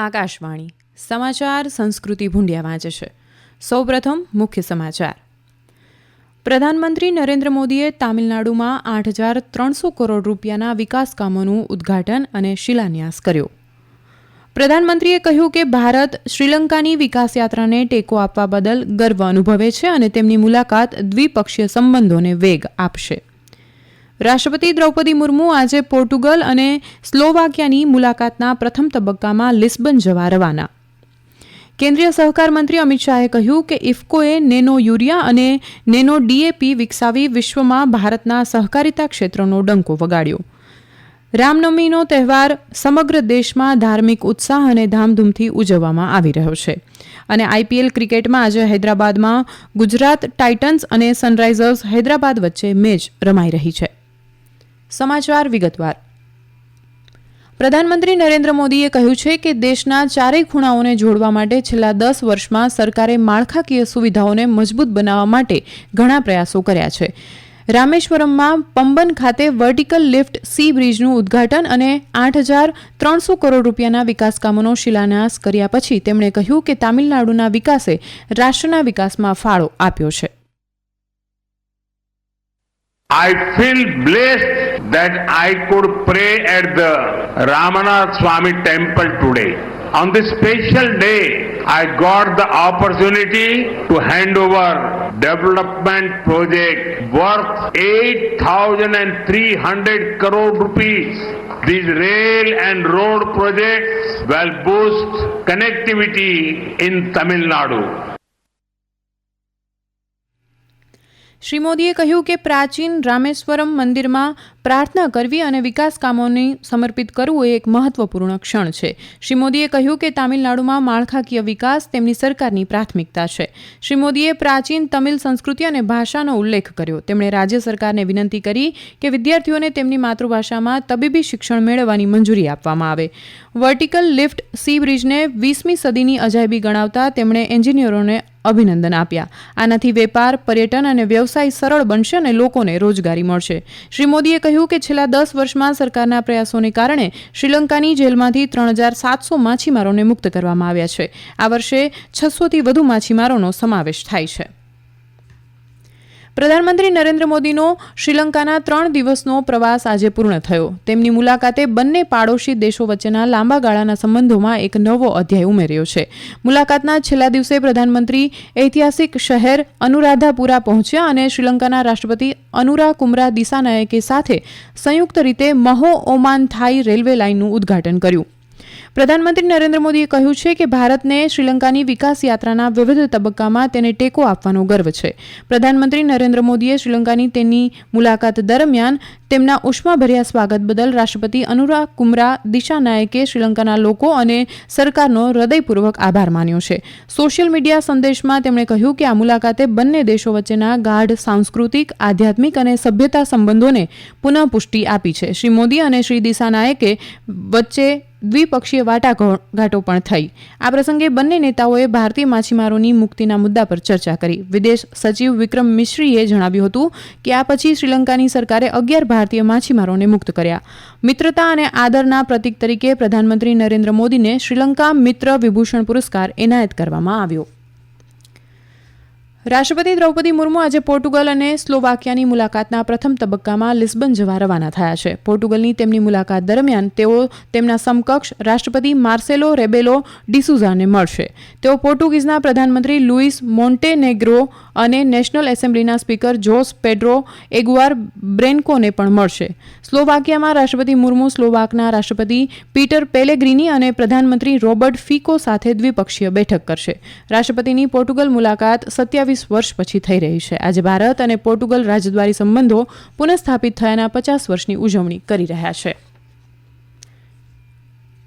આકાશવાણી. સમાચાર સંસ્કૃતિ ભૂંડિયા વાંચે છે. સૌપ્રથમ મુખ્ય સમાચાર. પ્રધાનમંત્રી નરેન્દ્ર મોદીએ તામિલનાડુમાં આઠ હજાર ત્રણસો કરોડ રૂપિયાના વિકાસ કામોનું ઉદ્ઘાટન અને શિલાન્યાસ કર્યો. પ્રધાનમંત્રીએ કહ્યું કે ભારત શ્રીલંકાની વિકાસ યાત્રાને ટેકો આપવા બદલ ગર્વ અનુભવે છે અને તેમની મુલાકાત દ્વિપક્ષીય સંબંધોને વેગ આપશે. રાષ્ટ્રપતિ દ્રૌપદી મુર્મુ આજે પોર્ટુગલ અને સ્લોવાકિયાની મુલાકાતના પ્રથમ તબક્કામાં લિસ્બન જવા રવાના. કેન્દ્રીય સહકાર મંત્રી અમિત શાહે કહ્યું કે ઇફકોએ નેનો યુરિયા અને નેનો ડીએપી વિકસાવી વિશ્વમાં ભારતના સહકારિતા ક્ષેત્રનો ડંકો વગાડ્યો. રામનવમીનો તહેવાર સમગ્ર દેશમાં ધાર્મિક ઉત્સાહ અને ધામધૂમથી ઉજવવામાં આવી રહ્યો છે. અને આઈપીએલ ક્રિકેટમાં આજે હૈદરાબાદમાં ગુજરાત ટાઇટન્સ અને સનરાઇઝર્સ હૈદરાબાદ વચ્ચે મેચ રમાઈ રહી છે. સમાચાર વિગતવાર. પ્રધાનમંત્રી નરેન્દ્ર મોદીએ કહ્યું છે કે દેશના ચારેય ખૂણાઓને જોડવા માટે છેલ્લા દસ વર્ષમાં સરકારે માળખાકીય સુવિધાઓને મજબૂત બનાવવા માટે ઘણા પ્રયાસો કર્યા છે. રામેશ્વરમમાં પંબન ખાતે વર્ટિકલ લિફ્ટ સી બ્રિજનું ઉદ્ઘાટન અને આઠ હજાર ત્રણસો કરોડ રૂપિયાના વિકાસકામોનો શિલાન્યાસ કર્યા પછી તેમણે કહ્યું કે તામિલનાડુના વિકાસે રાષ્ટ્રના વિકાસમાં ફાળો આપ્યો છે. I feel blessed that I could pray at the Ramana Swami temple today. On this special day, I got the opportunity to hand over development project worth 8,300 crore rupees. These rail and road projects will boost connectivity in Tamil Nadu. Shri મોદીએ કહ્યું કે પ્રાચીન રામેશ્વરમ મંદિરમાં પ્રાર્થના કરવી અને વિકાસ કામોને સમર્પિત કરવું એ એક મહત્વપૂર્ણ ક્ષણ છે. શ્રી મોદીએ કહ્યું કે તામિલનાડુમાં માળખાકીય વિકાસ તેમની સરકારની પ્રાથમિકતા છે. શ્રી મોદીએ પ્રાચીન તમિલ સંસ્કૃતિ અને ભાષાનો ઉલ્લેખ કર્યો. તેમણે રાજ્ય સરકારને વિનંતી કરી કે વિદ્યાર્થીઓને તેમની માતૃભાષામાં તબીબી શિક્ષણ મેળવવાની મંજૂરી આપવામાં આવે. વર્ટિકલ લિફ્ટ સી બ્રિજને વીસમી સદીની અજાયબી ગણાવતા તેમણે એન્જિનિયરોને અભિનંદન આપ્યા. આનાથી વેપાર, પર્યટન અને વ્યવસાય સરળ બનશે અને લોકોને રોજગારી મળશે. શ્રી મોદીએ કહ્યું કે છેલ્લા દસ વર્ષમાં સરકારના પ્રયાસોને કારણે શ્રીલંકાની જેલમાંથી ત્રણ હજાર સાતસો માછીમારોને મુક્ત કરવામાં આવ્યા છે. આ વર્ષે છસોથી વધુ માછીમારોનો સમાવેશ થાય છે. પ્રધાનમંત્રી નરેન્દ્ર મોદીનો શ્રીલંકાના ત્રણ દિવસનો પ્રવાસ આજે પૂર્ણ થયો. તેમની મુલાકાતે બંને પાડોશી દેશો વચ્ચેના લાંબા ગાળાના સંબંધોમાં એક નવો અધ્યાય ઉમેર્યો છે. મુલાકાતના છેલ્લા દિવસે પ્રધાનમંત્રી ઐતિહાસિક શહેર અનુરાધાપુરા પહોંચ્યા અને શ્રીલંકાના રાષ્ટ્રપતિ અનુરા કુમરા દિસાનાયકે સાથે સંયુક્ત રીતે મહો ઓમાન થાઈ રેલવે લાઇનનું ઉદ્ઘાટન કર્યું. પ્રધાનમંત્રી નરેન્દ્ર મોદીએ કહ્યું છે કે ભારતને શ્રીલંકાની વિકાસ યાત્રાના વિવિધ તબક્કામાં તેને ટેકો આપવાનો ગર્વ છે. પ્રધાનમંત્રી નરેન્દ્ર મોદીએ શ્રીલંકાની તેની મુલાકાત દરમિયાન તેમના ઉષ્માભર્યા સ્વાગત બદલ રાષ્ટ્રપતિ અનુરા કુમરા દિશા નાયકે શ્રીલંકાના લોકો અને સરકારનો હૃદયપૂર્વક આભાર માન્યો છે. સોશિયલ મીડિયા સંદેશમાં તેમણે કહ્યું કે આ મુલાકાતે બંને દેશો વચ્ચેના ગાઢ સાંસ્કૃતિક, આધ્યાત્મિક અને સભ્યતા સંબંધોને પુનઃપુષ્ટિ આપી છે. શ્રી મોદી અને શ્રી દિશા નાયકે વચ્ચે દ્વિપક્ષીય વાટાઘાટો પણ થઈ. આ પ્રસંગે બંને નેતાઓએ ભારતીય માછીમારોની મુક્તિના મુદ્દા પર ચર્ચા કરી. વિદેશ સચિવ વિક્રમ મિશ્રીએ જણાવ્યું હતું કે આ પછી શ્રીલંકાની સરકારે અગિયાર ભારતીય માછીમારોને મુક્ત કર્યા. મિત્રતા અને આદરના પ્રતીક તરીકે પ્રધાનમંત્રી નરેન્દ્ર મોદીને શ્રીલંકા મિત્ર વિભૂષણ પુરસ્કાર એનાયત કરવામાં આવ્યો. રાષ્ટ્રપતિ દ્રૌપદી મુર્મુ આજે પોર્ટુગલ અને સ્લોવાકિયાની મુલાકાતના પ્રથમ તબક્કામાં લિસ્બન જવા રવાના થયા છે. પોર્ટુગલની તેમની મુલાકાત દરમિયાન તેઓ તેમના સમકક્ષ રાષ્ટ્રપતિ માર્સેલો રેબેલો ડિસુઝાને મળશે. તેઓ પોર્ટુગીઝના પ્રધાનમંત્રી લુઇસ મોન્ટેનેગ્રો અને નેશનલ એસેમ્બલીના સ્પીકર જોસ પેડ્રો એગુઆર બ્રેન્કોને પણ મળશે. સ્લોવાકિયામાં રાષ્ટ્રપતિ મુર્મુ, સ્લોવાકના રાષ્ટ્રપતિ પીટર પેલેગ્રીની અને પ્રધાનમંત્રી રોબર્ટ ફિકો સાથે દ્વિપક્ષીય બેઠક કરશે. રાષ્ટ્રપતિની પોર્ટુગલ મુલાકાત સત્યાવીસ વર્ષ પછી થઈ રહી છે. આજે ભારત અને પોર્ટુગલ રાજદ્વારી સંબંધો પુનઃસ્થાપિત થયાના પચાસ વર્ષની ઉજવણી કરી રહ્યા છે.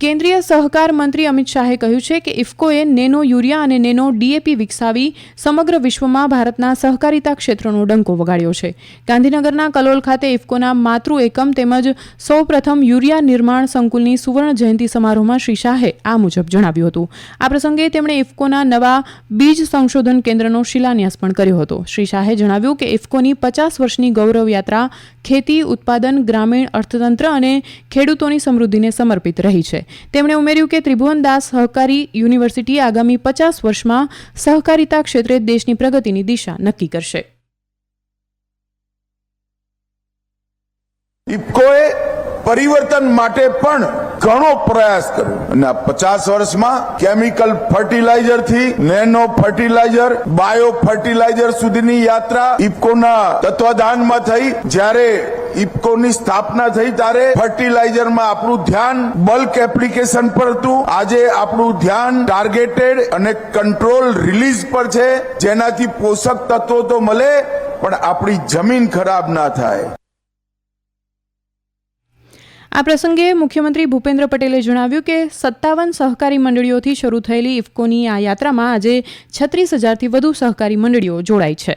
કેન્દ્રીય સહકાર મંત્રી અમિત શાહે કહ્યું છે કે ઇફકોએ નેનો યુરિયા અને નેનો ડીએપી વિકસાવી સમગ્ર વિશ્વમાં ભારતના સહકારિતા ક્ષેત્રનો ડંકો વગાડ્યો છે. ગાંધીનગરના કલોલ ખાતે ઇફકોના માતૃ એકમ તેમજ સૌપ્રથમ યુરિયા નિર્માણ સંકુલની સુવર્ણ જયંતિ સમારોહમાં શ્રી શાહે આ મુજબ જણાવ્યું હતું. આ પ્રસંગે તેમણે ઇફકોના નવા બીજ સંશોધન કેન્દ્રનો શિલાન્યાસ પણ કર્યો હતો. શ્રી શાહે જણાવ્યું કે ઇફકોની પચાસ વર્ષની ગૌરવ યાત્રા ખેતી, ઉત્પાદન, ગ્રામીણ અર્થતંત્ર અને ખેડૂતોની સમૃદ્ધિને સમર્પિત રહી છે. તેમણે ઉમેર્યું કે ત્રિભુવનદાસ સહકારી યુનિવર્સિટી આગામી પચાસ વર્ષમાં સહકારિતા ક્ષેત્રે દેશની પ્રગતિની દિશા નક્કી કરશે. ઇફકોએ પરિવર્તન માટે પણ ઘણો પ્રયાસ કર્યો. અને પચાસ વર્ષમાં કેમિકલ ફર્ટિલાઇઝરથી નેનો ફર્ટિલાઇઝર, બાયો ફર્ટિલાઇઝર સુધીની યાત્રા ઇફકોના તત્વાધાનમાં થઈ. જ્યારે ઇફકોની સ્થાપના થઈ ત્યારે ફર્ટિલાઇઝરમાં આપણું ધ્યાન બલ્ક એપ્લિકેશન પર હતું. આજે આપણું ધ્યાન ટાર્ગેટેડ અને કંટ્રોલ રિલીઝ પર છે. જેનાથી પોષક તત્વો તો મળે, પણ આપણી જમીન ખરાબ ના થાય. આ પ્રસંગે મુખ્યમંત્રી ભૂપેન્દ્ર પટેલે જણાવ્યું કે સત્તાવન સહકારી મંડળીઓથી શરૂ થયેલી ઇફકોની આ યાત્રામાં આજે છત્રીસ હજારથી વધુ સહકારી મંડળીઓ જોડાઈ છે.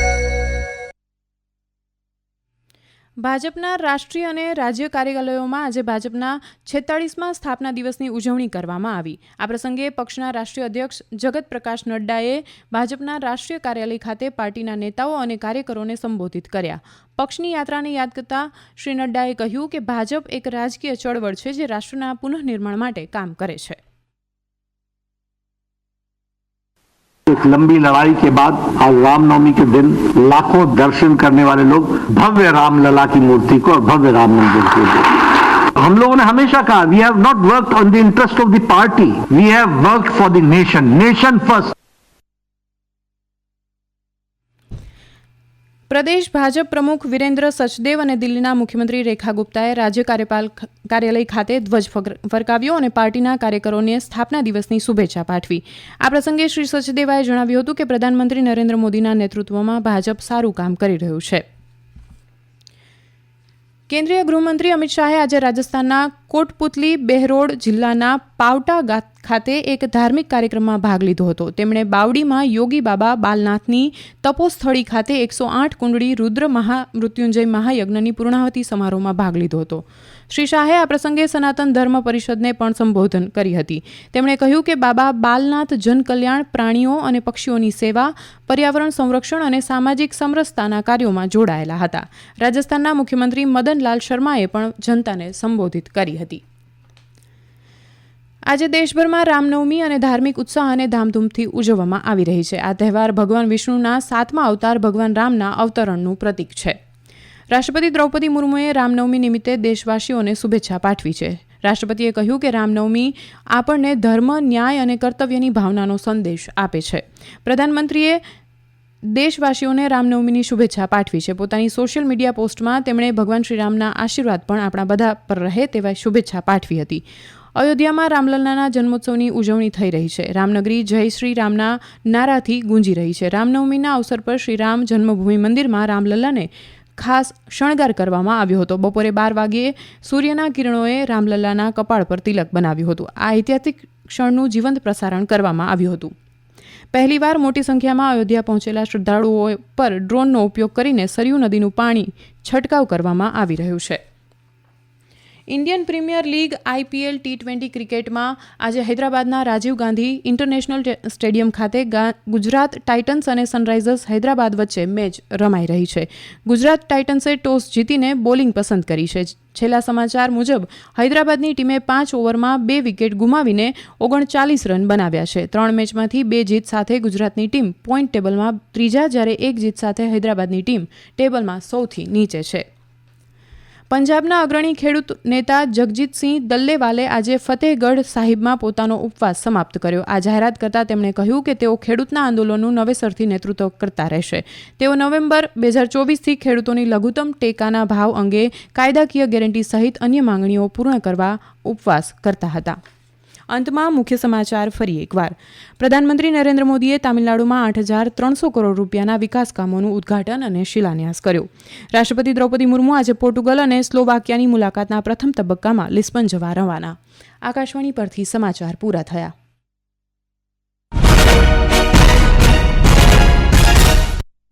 ભાજપના રાષ્ટ્રીય અને રાજ્ય કાર્યાલયોમાં આજે ભાજપના છેતાળીસમાં સ્થાપના દિવસની ઉજવણી કરવામાં આવી. આ પ્રસંગે પક્ષના રાષ્ટ્રીય અધ્યક્ષ જગત પ્રકાશ નડ્ડાએ ભાજપના રાષ્ટ્રીય કાર્યાલય ખાતે પાર્ટીના નેતાઓ અને કાર્યકરોને સંબોધિત કર્યા. પક્ષની યાત્રાને યાદ કરતા શ્રી નડ્ડાએ કહ્યું કે ભાજપ એક રાજકીય ચળવળ છે જે રાષ્ટ્રના પુનઃનિર્માણ માટે કામ કરે છે. एक लंबी लड़ाई के बाद आज रामनवमी के दिन लाखों दर्शन करने वाले लोग भव्य रामलला की मूर्ति को और भव्य राम मंदिर को हम लोगों ने हमेशा कहा we have not work on the interest of the party we have work for the nation nation first પ્રદેશ ભાજપ પ્રમુખ વિરેન્દ્ર સચદેવ અને દિલ્હીના મુખ્યમંત્રી રેખા ગુપ્તાએ રાજ્ય કાર્યપાલ કાર્યાલય ખાતે ધ્વજ ફરકાવ્યો અને પાર્ટીના કાર્યકરોને સ્થાપના દિવસની શુભેચ્છા પાઠવી. આ પ્રસંગે શ્રી સચદેવાએ જણાવ્યું હતું કે પ્રધાનમંત્રી નરેન્દ્ર મોદીના નેતૃત્વમાં ભાજપ સારું કામ કરી રહ્યું છે. કેન્દ્રીય ગૃહમંત્રી અમિત શાહે આજે રાજસ્થાનના કોટપુતલી બેહરોડ જિલ્લાના પાવટા ખાતે એક ધાર્મિક કાર્યક્રમમાં ભાગ લીધો હતો. તેમણે બાવડીમાં યોગી બાબા બાલનાથની તપોસ્થળી ખાતે એકસો આઠ કુંડળી રુદ્ર મહામૃત્યુંજય મહાયજ્ઞની પૂર્ણાહુતિ સમારોહમાં ભાગ લીધો હતો. શ્રી શાહે આ પ્રસંગે સનાતન ધર્મ પરિષદને પણ સંબોધન કરી હતી. તેમણે કહ્યું કે બાબા બાલનાથ જનકલ્યાણ, પ્રાણીઓ અને પક્ષીઓની સેવા, પર્યાવરણ સંરક્ષણ અને સામાજિક સમરસતાના કાર્યોમાં જોડાયેલા હતા. રાજસ્થાનના મુખ્યમંત્રી મદનલાલ શર્માએ પણ જનતાને સંબોધિત કરી હતી. આજે દેશભરમાં રામનવમી અને ધાર્મિક ઉત્સાહ અને ધામધૂમથી ઉજવવામાં આવી રહી છે. આ તહેવાર ભગવાન વિષ્ણુના સાતમા અવતાર ભગવાન રામના અવતરણનું પ્રતીક છે. રાષ્ટ્રપતિ દ્રૌપદી મુર્મુએ રામનવમી નિમિત્તે દેશવાસીઓને શુભેચ્છા પાઠવી છે. રાષ્ટ્રપતિએ કહ્યું કે રામનવમી આપણને ધર્મ, ન્યાય અને કર્તવ્યની ભાવનાનો સંદેશ આપે છે. પ્રધાનમંત્રીએ દેશવાસીઓને રામનવમીની શુભેચ્છા પાઠવી છે. પોતાની સોશિયલ મીડિયા પોસ્ટમાં તેમણે ભગવાન શ્રીરામના આશીર્વાદ પણ આપણા બધા પર રહે તેવા શુભેચ્છા પાઠવી હતી. અયોધ્યામાં રામલલ્લાના જન્મોત્સવની ઉજવણી થઈ રહી છે. રામનગરી જય શ્રી રામના નારાથી ગુંજી રહી છે. રામનવમીના અવસર પર શ્રી રામ જન્મભૂમિ મંદિરમાં રામલલ્લાને ખાસ શણગાર કરવામાં આવ્યો હતો. બપોરે બાર વાગ્યે સૂર્યના કિરણોએ રામલલ્લાના કપાળ પર તિલક બનાવ્યું હતું. આ ઐતિહાસિક ક્ષણનું જીવંત પ્રસારણ કરવામાં આવ્યું હતું. પહેલીવાર મોટી સંખ્યામાં અયોધ્યા પહોંચેલા શ્રદ્ધાળુઓ પર ડ્રોનનો ઉપયોગ કરીને સરયુ નદીનું પાણી છંટકાવ કરવામાં આવી રહ્યું છે. Indian premier league IPL T twenty ક્રિકેટમાં આજે હૈદરાબાદના રાજીવ ગાંધી ઇન્ટરનેશનલ સ્ટેડિયમ ખાતે ગુજરાત ટાઇટન્સ અને સનરાઇઝર્સ હૈદરાબાદ વચ્ચે મેચ રમાઈ રહી છે. ગુજરાત ટાઇટન્સે ટોસ જીતીને બોલિંગ પસંદ કરી છે. છેલ્લા સમાચાર મુજબ, હૈદરાબાદની ટીમે પાંચ ઓવરમાં બે વિકેટ ગુમાવીને ઓગણચાલીસ રન બનાવ્યા છે. ત્રણ મેચમાંથી બે જીત સાથે ગુજરાતની ટીમ પોઈન્ટ ટેબલમાં ત્રીજા જ્યારે એક જીત સાથે હૈદરાબાદની ટીમ ટેબલમાં સૌથી નીચે છે. પંજાબના અગ્રણી ખેડૂત નેતા જગજીતસિંહ દલ્લેવાલે આજે ફતેહગઢ સાહિબમાં પોતાનો ઉપવાસ સમાપ્ત કર્યો. આ જાહેરાત કરતાં તેમણે કહ્યું કે તેઓ ખેડૂતના આંદોલનનું નવેસરથી નેતૃત્વ કરતા રહેશે. તેઓ નવેમ્બર બે હજાર ચોવીસથી ખેડૂતોની લઘુત્તમ ટેકાના ભાવ અંગે કાયદાકીય ગેરંટી સહિત અન્ય માંગણીઓ પૂર્ણ કરવા ઉપવાસ કરતા હતા. અંતમાં મુખ્ય સમાચાર ફરી એકવાર. પ્રધાનમંત્રી નરેન્દ્ર મોદીએ તામિલનાડુમાં આઠ હજાર ત્રણસો કરોડ રૂપિયાના વિકાસકામોનું ઉદ્ઘાટન અને શિલાન્યાસ કર્યો. રાષ્ટ્રપતિ દ્રૌપદી મુર્મુ આજે પોર્ટુગલ અને સ્લોવાકિયાની મુલાકાતના પ્રથમ તબક્કામાં લિસ્બન જવા રવાના. આકાશવાણી પરથી સમાચાર પૂરા થયા.